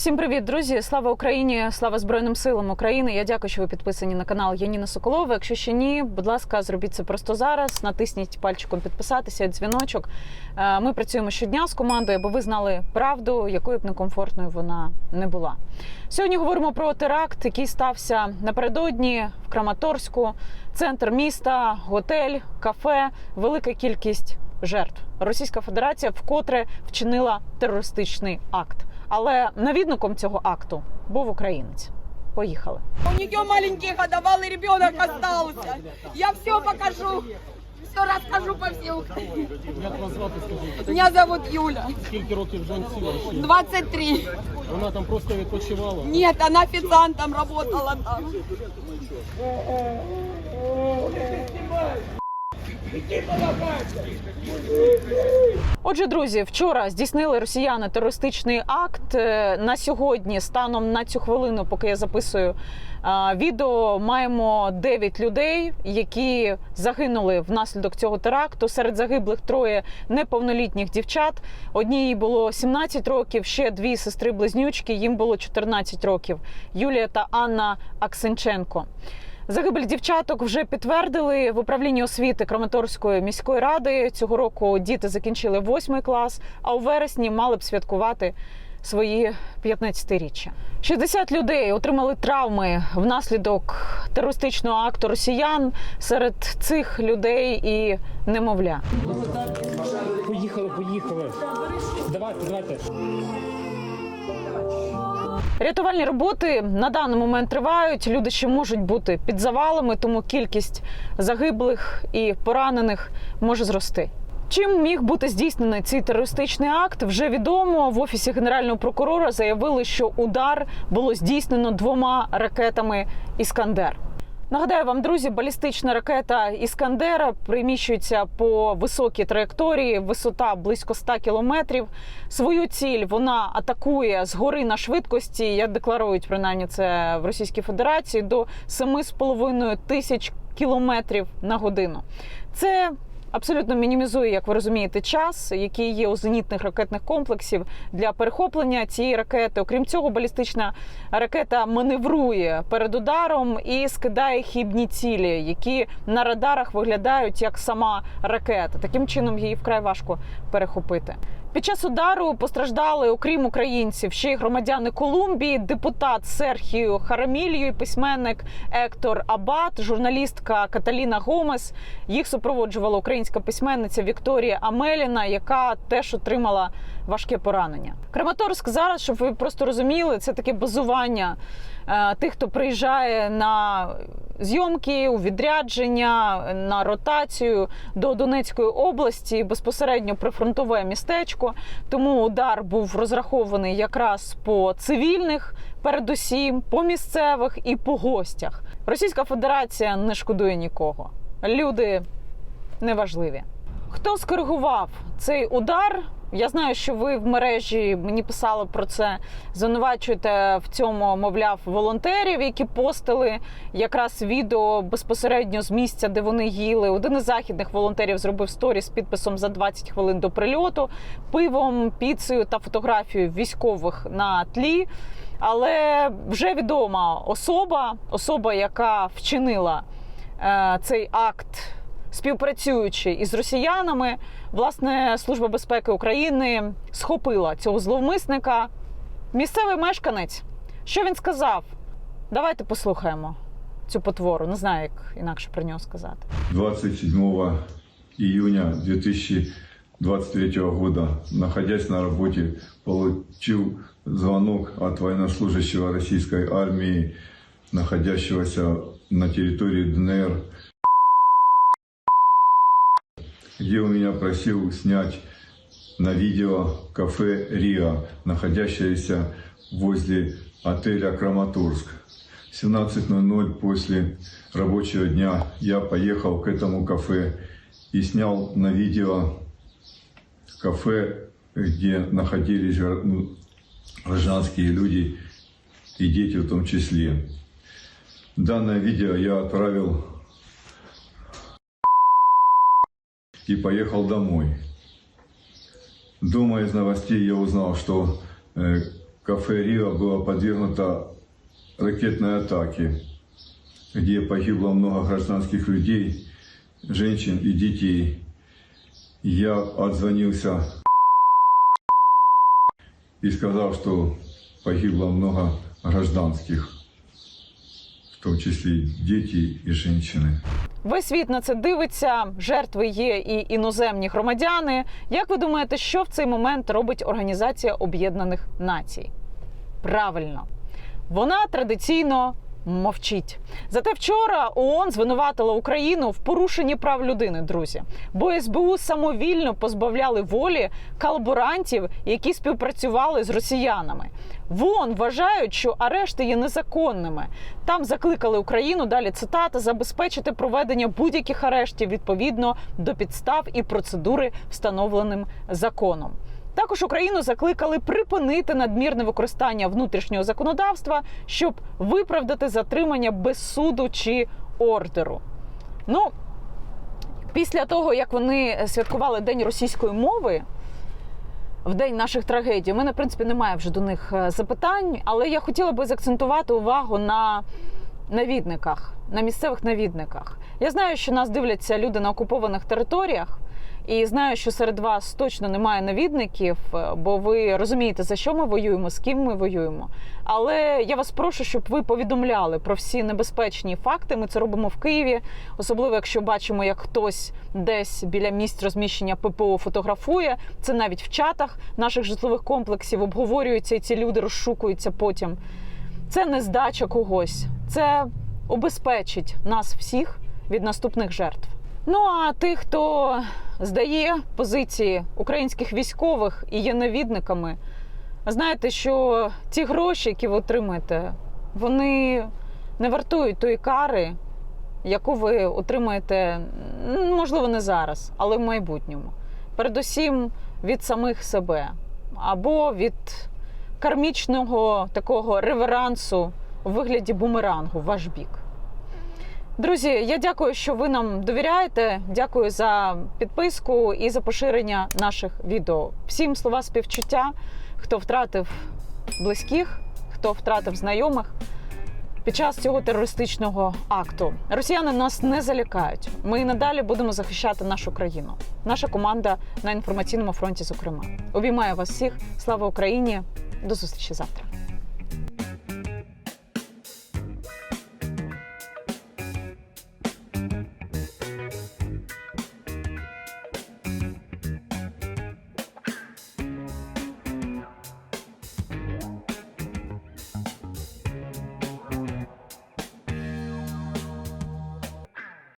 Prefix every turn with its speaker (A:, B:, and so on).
A: Всім привіт, друзі! Слава Україні! Слава Збройним силам України! Я дякую, що ви підписані на канал Яніна Соколова. Якщо ще ні, будь ласка, зробіть це просто зараз. Натисніть пальчиком підписатися, дзвіночок. Е, Ми працюємо щодня з командою, аби ви знали правду, якою б некомфортною вона не була. Сьогодні говоримо про теракт, який стався напередодні в Краматорську, центр міста, готель, кафе, велика кількість жертв. Російська Федерація вкотре вчинила терористичний акт. Але навідником цього акту був українець. Поїхали.
B: У нее маленький годовалый ребенок остался. Я все покажу. Все расскажу по всей Украине.
C: Як вас звати, скажіть?
B: Меня зовут Юля.
C: Скільки років жінці вашій?
B: 23.
C: Вона там просто відпочивала.
B: Нет, она официантом работала там.
A: Отже, друзі, вчора здійснили росіяни терористичний акт. Е, На сьогодні, станом на цю хвилину, поки я записую е, відео, маємо 9 людей, які загинули внаслідок цього теракту. Серед загиблих троє неповнолітніх дівчат. Одній було 17 років, ще дві сестри-близнючки. Їм було 14 років. Юлія та Анна Аксенченко. Загибель дівчаток вже підтвердили в управлінні освіти Краматорської міської ради. Цього року діти закінчили восьмий клас, а у вересні мали б святкувати свої 15-річчя. 60 людей отримали травми внаслідок терористичного акту росіян. Серед цих людей і немовля.
C: Поїхали, поїхали. Давайте, давайте.
A: Рятувальні роботи на даний момент тривають. Люди ще можуть бути під завалами, тому кількість загиблих і поранених може зрости. Чим міг бути здійснений цей терористичний акт, вже відомо. В офісі генерального прокурора заявили, що удар було здійснено двома ракетами Іскандер. Нагадаю вам, друзі, балістична ракета Іскандера приміщується по високій траєкторії, висота близько 100 кілометрів. Свою ціль вона атакує згори на швидкості, як декларують принаймні це в Російській Федерації, до 7,5 тисяч кілометрів на годину. Це абсолютно мінімізує, як ви розумієте, час, який є у зенітних ракетних комплексів для перехоплення цієї ракети. Окрім цього, балістична ракета маневрує перед ударом і скидає хібні цілі, які на радарах виглядають як сама ракета. Таким чином її вкрай важко перехопити. Під час удару постраждали, окрім українців, ще й громадяни Колумбії, депутат Серхію Харамілью, і письменник Ектор Абат, журналістка Каталіна Гомес. Їх супроводжувала українська письменниця Вікторія Амеліна, яка теж отримала важке поранення. Краматорськ зараз, щоб ви просто розуміли, це таке базування тих, хто приїжджає на зйомки, у відрядження, на ротацію до Донецької області, безпосередньо прифронтове містечко. Тому удар був розрахований якраз по цивільних, передусім, по місцевих і по гостях. Російська Федерація не шкодує нікого. Люди неважливі. Хто скоригував цей удар? Я знаю, що ви в мережі мені писали про це. Звинувачуєте в цьому, мовляв, волонтерів, які постили якраз відео безпосередньо з місця, де вони їли. Один із західних волонтерів зробив сторі з підписом за 20 хвилин до прильоту, пивом, піцею та фотографією військових на тлі. Але вже відома особа, особа, яка вчинила е, цей акт співпрацюючи із росіянами, власне, Служба безпеки України схопила цього зловмисника. Місцевий мешканець. Що він сказав? Давайте послухаємо цю потвору. Не знаю, як інакше про нього сказати.
D: 27 июня 2023 года, находясь на работе, получил звонок от военнослужащего российской армии, находящегося на территории ДНР, где он меня просил снять на видео кафе «Риа», находящееся возле отеля «Краматорск». В 17.00 после рабочего дня я поехал к этому кафе и снял на видео кафе, где находились ну, гражданские люди и дети в том числе. Данное видео я отправил и поехал домой. Дома из новостей я узнал, что э, кафе «Рио» было подвергнуто ракетной атаке, где погибло много гражданских людей, женщин и детей. Я отзвонился и сказал, что погибло много гражданских, в том числе дети и женщины.
A: Весь світ на це дивиться. Жертви є і іноземні громадяни. Як ви думаєте, що в цей момент робить Організація Об'єднаних Націй? Правильно, вона традиційно мовчить. Зате вчора ООН звинуватила Україну в порушенні прав людини, друзі. Бо СБУ самовільно позбавляли волі колаборантів, які співпрацювали з росіянами. В ООН вважають, що арешти є незаконними. Там закликали Україну далі цитата забезпечити проведення будь-яких арештів відповідно до підстав і процедури, встановленим законом. Також Україну закликали припинити надмірне використання внутрішнього законодавства, щоб виправдати затримання без суду чи ордеру. Ну, після того, як вони святкували День російської мови, в день наших трагедій, у мене, в принципі, немає вже до них е, запитань, але я хотіла би заакцентувати увагу на навідниках, на місцевих навідниках. Я знаю, що нас дивляться люди на окупованих територіях. І знаю, що серед вас точно немає навідників, е, бо ви розумієте, за що ми воюємо, з ким ми воюємо. Але я вас прошу, щоб ви повідомляли про всі небезпечні факти. Ми це робимо в Києві, особливо якщо бачимо, як хтось десь біля місць розміщення ППО фотографує. Це навіть в чатах наших житлових комплексів обговорюються, і ці люди розшукуються потім. Це не здача когось, це обезпечить нас всіх від наступних жертв. Ну а тих, хто здає позиції українських військових і є навідниками, знаєте, що ті гроші, які ви отримаєте, вони не вартують тої кари, яку ви отримаєте, можливо, не зараз, але в майбутньому. Передусім від самих себе або від кармічного такого реверансу у вигляді бумерангу в ваш бік. Друзі, я дякую, що ви нам довіряєте. Дякую за підписку і за поширення наших відео. Всім слова співчуття, хто втратив близьких, хто втратив знайомих під час цього терористичного акту. Росіяни нас не залякають. Ми і надалі будемо захищати нашу країну. Наша команда на інформаційному фронті, зокрема. Обіймаю вас всіх. Слава Україні! До зустрічі завтра.